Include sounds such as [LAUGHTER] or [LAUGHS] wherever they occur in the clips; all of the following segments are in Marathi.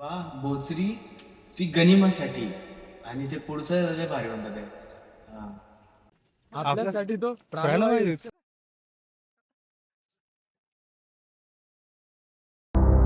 पा बोचरी ती गनिमासाठी. आणि ते पुढचं लय भारी म्हणतात ते. हा. आपल्यासाठी तो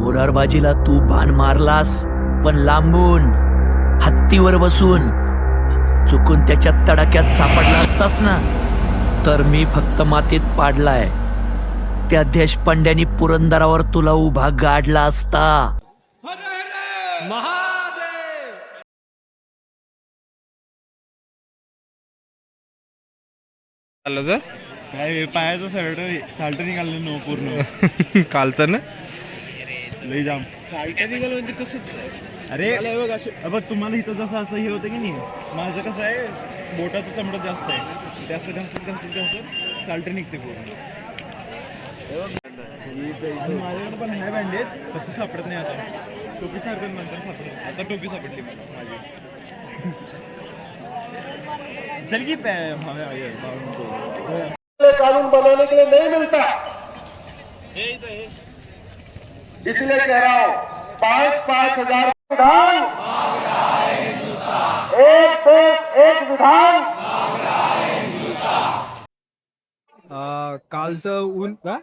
मुरारबाजीला तू बाण मारलास पण लांबून हत्तीवर बसून चुकून त्याच्या तडाक्यात सापडला असतास ना तर मी फक्त मातीत पाडलाय. त्या देशपांड्यानी पुरंदरावर तुला उभा गाडला असता. चाललं तर? काय पायाचं शर्ट साल्ट निघालं नो पूर्ण. [LAUGHS] कालचं ना? लई जाम. साल्ट निघाल म्हणजे कसं? अरे बघ तुम्हाला इथं जसं असं हे होतं की नाही माझं कसं आहे बोटाचं चमडं जास्त आहे. ते असं घासत घासत घासत साल्ट निघते पूर्ण. माझ्याकडे पण आहे बँडेज फक्त सापडत नाही आता. टोपी सारखं नंतर सापडत आता टोपी सापडली मला. माझी चल की. कानून बनाने के लिए नहीं मिलता इसलिए कह रहा हूं पांच पांच हजार विधान. एक देश एक विधान. कालचं ऊन [LAUGHS] का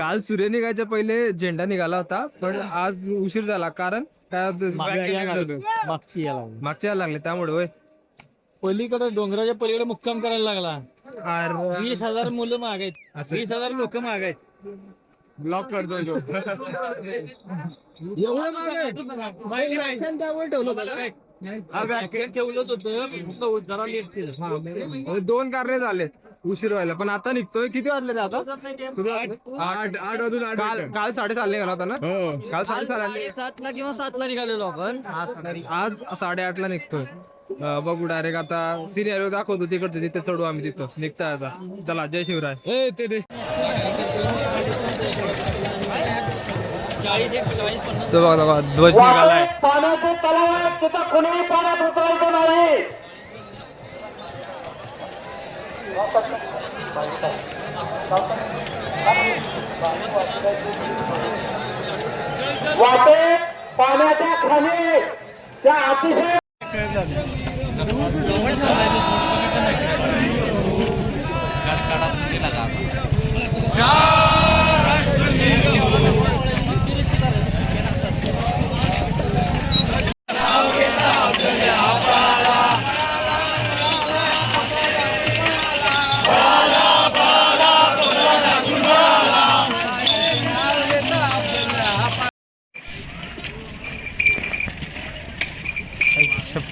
काल सूर्य निघायच्या पहिले झेंडा निघाला होता पण आज उशीर झाला. कारण काय झालं? मागची याला मागच्या यायला लागले त्यामुळे होय. पलीकडे डोंगराच्या पलीकडे मुक्काम करायला लागला. अरे, वीस हजार मुलं माग आहेत असं. वीस हजार लोक माग आहेत ब्लॉक करतोय तो [LAUGHS] हा, व्याख्यान ठेवलं होतं फक्त जरा लेट केलं. दोन कारणे झाले उशीर व्हायला. पण आता निघतोय. किती वाजले रे आता? आठ आठ वाजून काल काल साडेसात निघाला होता ना? काल साडेसात सातला किंवा सातला निघालेलो आपण. आज साडेआठला निघतोय. अं, बघू डायरेक्ट आता सिनियर दाखवतो तिकडचं. तिथे चढू आम्ही तिथं. निघताय आता. चला जय शिवराय. ते चाळीस एक चाळीस पन्नास. तो बघा बघा. ध्वज निघालाय. पाण्याचे तलाव आहेत तिथं कुणीही पाण्यात उतरायचं नाही. वाटेत पाण्याच्या खाली. त्या अतिशय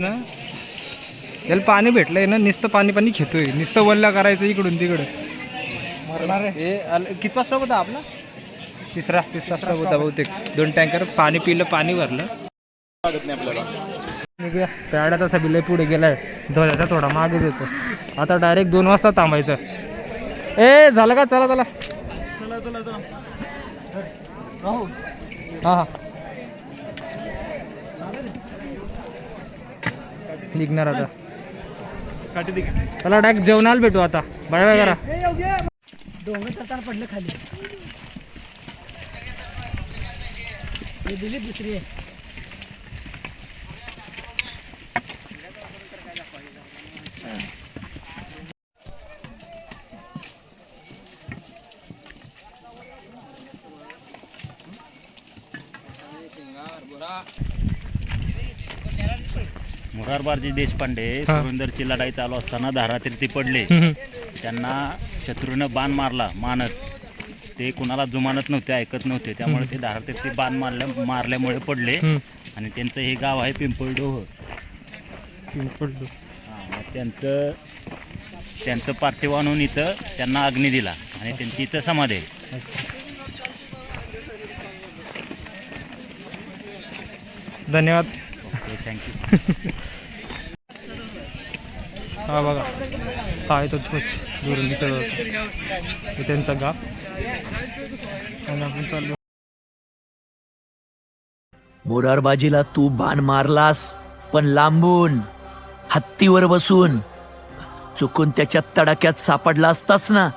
ना? याला पाणी भेटलंय ना नुसतं पाणी पाणी घेतोय नुसतं वल्ला करायचं इकडून तिकडं. हे आलं- किती होता आपला? तिसरा. तिसरा होता बहुतेक. दोन टँकर पाणी पिलं पाणी भरलं. पॅड आता सगळी लय पुढे गेलाय. ध्वजाचा थोडा मागे देतो आता डायरेक्ट दोन वाजता थांबायचं. ए झालं का? चला चला. चला चला चला. हा हा. निघणार आता. चला डायरेक्ट जेवणाला भेटू आता. बाय बाय करा. डोंगर चढताना पडलं खाली. दिली दुसरी आहे. मुरारबाजी देशपांडे. पुरंदरची लढाई चालू असताना धारातीर्थी पडले. त्यांना शत्रूनं बाण मारला मानत ते कुणाला जुमानत नव्हते ऐकत नव्हते त्यामुळे ते धारातीर्थी बाण मारल्या मारल्यामुळे पडले. आणि त्यांचं हे गाव आहे पिंपळडोह. हा, मग त्यांचं त्यांचं पार्थिव आणून इथं त्यांना अग्नी दिला आणि त्यांची इथं समाधी आहे धन्यवाद. ओके थँक्यू हा बघा. हा आहे तो ध्वज दुरून दिसत होता त्यांचा गाव. आणि आपण चाललो. मोरारबाजीला तू बाण मारलास पण लांबून हत्तीवर बसून चुकून त्याच्या तडाक्यात सापडला असतास ना?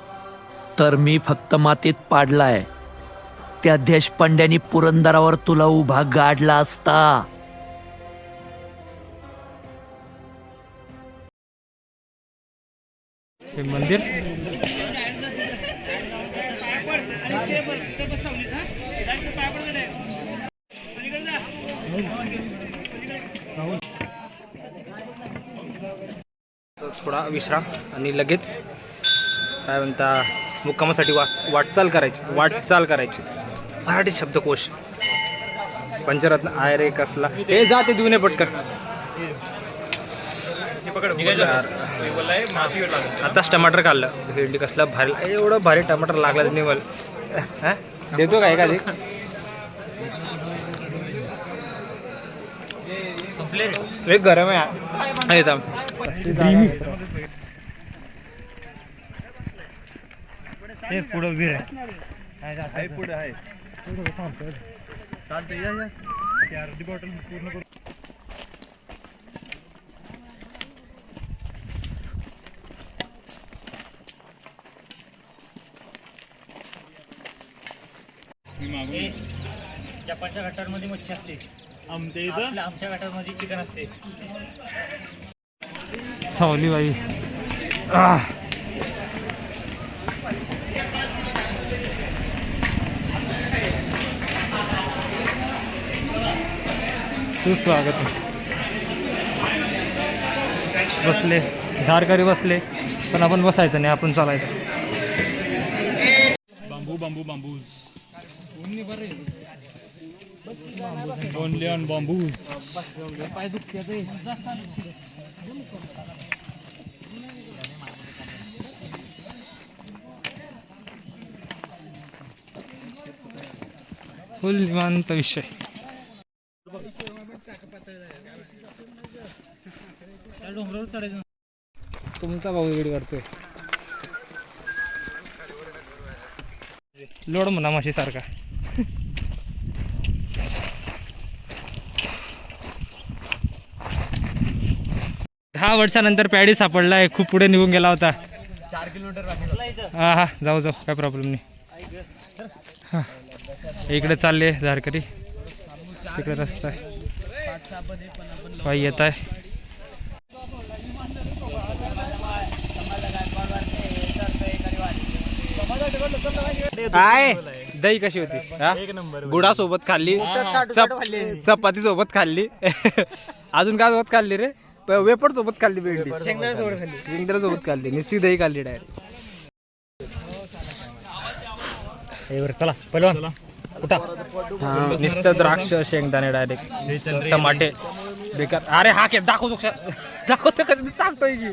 तर मी फक्त मातीत पाडलाय. त्या देशपांड्यानी पुरंदरावर तुला उभा गाडला असता. हे मंदिर? थोडा विश्राम आणि लगेच काय म्हणता मुक्कामासाठी वाट वाटचाल करायची वाटचाल करायची. मराठी शब्दकोश. पंचरत्न आय रे कसला. हे जा ते देऊन ये पटकन. आताच टमाटर खाल्लं भेंडी कसला भारी एवढं भारी टमाटर लागला त्यांनी मला हा? देतो का एखादी? एक गरम आहे. थांब. आहे पुढे आहे. चालतंय या या ती अर्धी बॉटल पूर्ण करू जपानच्या गटारमध्ये मच्छी असते. आमच्या इथं? आमच्या गटारमध्ये चिकन असते. सावली बाई आह. सुस्वागत. बसले. धारकरी बसले. पण आपण बसायचं नाही आपण चालायचं. बांबू बांबू बांबू. ओनली ऑन बांबू फुल निवांत विषय. तुमचा भाऊ वेगळी करतोय. लोड म्हणा माशी सारखा. दहा वर्षानंतर पॅडी सापडलाय खूप पुढे निघून गेला होता. हा हा जाऊ जाऊ काय प्रॉब्लेम नाही. हा इकडे चालले झारकरी तिकडे रस्ता आहे. पायी येत आहे. काय? दही कशी होती? हा? गुडासोबत खाल्ली. चप चपाती सोबत खाल्ली. [LAUGHS] अजून काय सोबत खाल्ली रे? वेपड सोबत खाल्ली सोबत खाल्ली. शेंगदाणा सोबत खाल्ली. नुसती दही खाल्ली डायरेक्ट चला पहिलं नुसतं द्राक्ष शेंगदाणे डायरेक्ट टमाटे. बेकार. अरे हा के दाखवतो क्ष- दाखवतो का? मी सांगतोय की.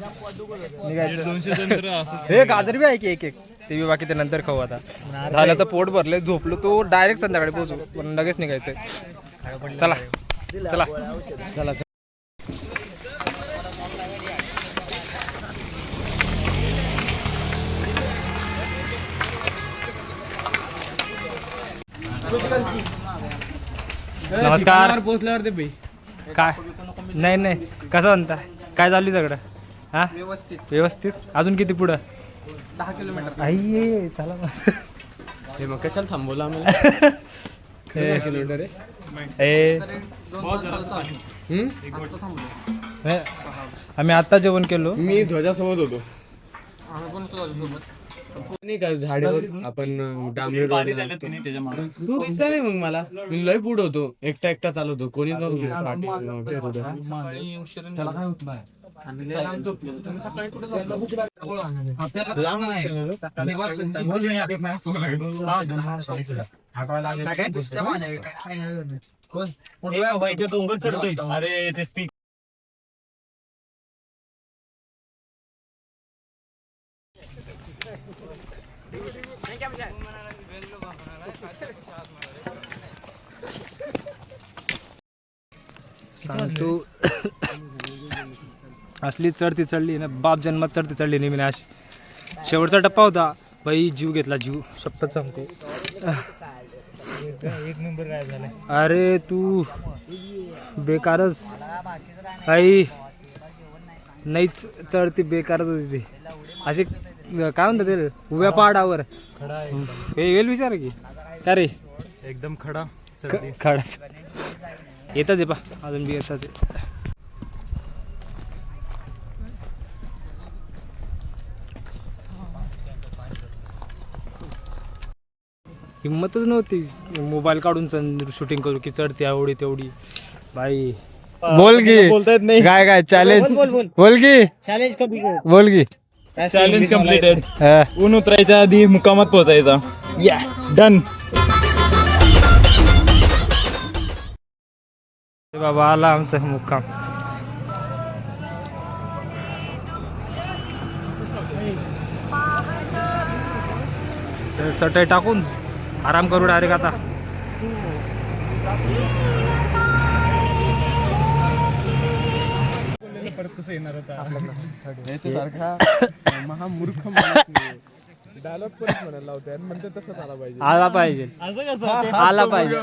निघायचं. हे गाजर बी आहे की एक एक? ते बी बाकी ते नंतर खाऊ आता. झालं तर पोट भरले झोपलो तो डायरेक्ट संध्याकाळी पोहोचू. पण लगेच निघायचंय. चला. चला. चला. नमस्कार. पोहोचल्यावर ते बाई काय? नाही नाही. कसं म्हणता काय चालू आहे सगळं? हा? व्यवस्थित. व्यवस्थित? अजून किती पुढं? दहा किलोमीटर आई चला मग. हे मग कशाला थांबवलं आम्हाला? [LAUGHS] किलोमीटर ए, आम्ही आता जेवण केलो. मी ध्वजासोबत होतो. नाही का झाडावर आपण अं, डांबरी रोडला तू दिसला नाही मग मला मी लय पुढ होतो एकटा एकटा चालवतो कोणी नव्हतं पाठी- अं, फिरत होतं. लांब नसेल अरे ते स्पीक सांगतो. असली चढती चढली ना बाप जन्मात चढती चढली नेहमी अशी. शेवटचा टप्पा होता. बाई जीव घेतला जीव. शपथ सांगतो एक नंबर काय झालं अरे तू बेकारच. आई नाहीच चढती बेकारच होती ती. अशी काय म्हणतात ते उभ्या पहाडावर खडा हे येईल विचार की. का रे? एकदम खडा ख- खडाच येतात आहे पा अजून बी येतात आहे. हिंमतच नव्हती मोबाईल काढून शूटिंग करू की चढते एवढी तेवढी. बाई. बोल की. बोलता येत नाही. काय काय चॅलेंज बोल की. चॅलेंज बोल की. चॅलेंज कम्प्लिटेड हा. ऊन उतरायच्या आधी मुकामात पोहोचायचा. डन बाबा आला आमचा मुक्काम. चटई टाकून आराम करू डायरेक्ट आता. आला पाहिजे. आला पाहिजे.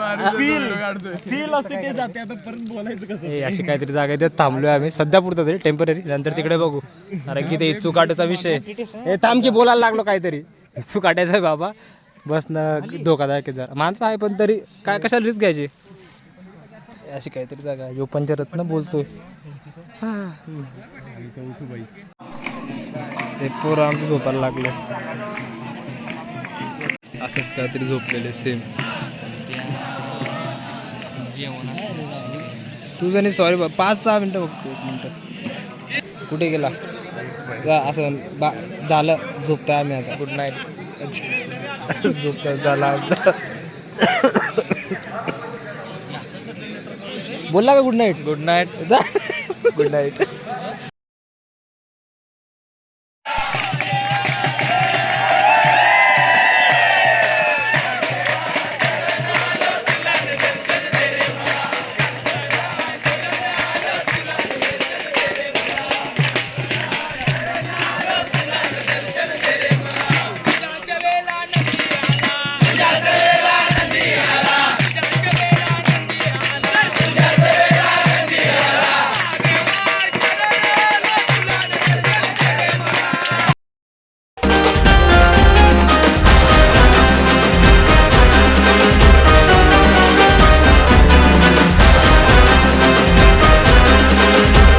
फील असते ते जाते. आता परत बोलायचं कसं हे अशी काहीतरी जागा आहे त्यात थांबलोय आम्ही. सध्या पुरतं तरी टेंपररी नंतर तिकडे बघू. कारण की ते इच्छू काटाचा विषय हे थांब की बोलायला लागलो काहीतरी. इच्छू काटायचा आहे बाबा. बस ना धोकादायक आहे जरा. माणसं आहे पण तरी काय कशाला रिस्क घ्यायची? अशी काहीतरी जागा. यो पंचरत्न बोलतोय. ते पोरं आमचं झोपायला लागले. असंच काहीतरी झोपलेले सेम तुझं नाही सॉरी बा पाच सहा मिनटं बघतो एक मिनटं. कुठे गेला? जा, असं बा झालं झोपतोय आम्ही आता. गुड नाईट झोपतोय झाला आमचा. बोलला का good night good night good night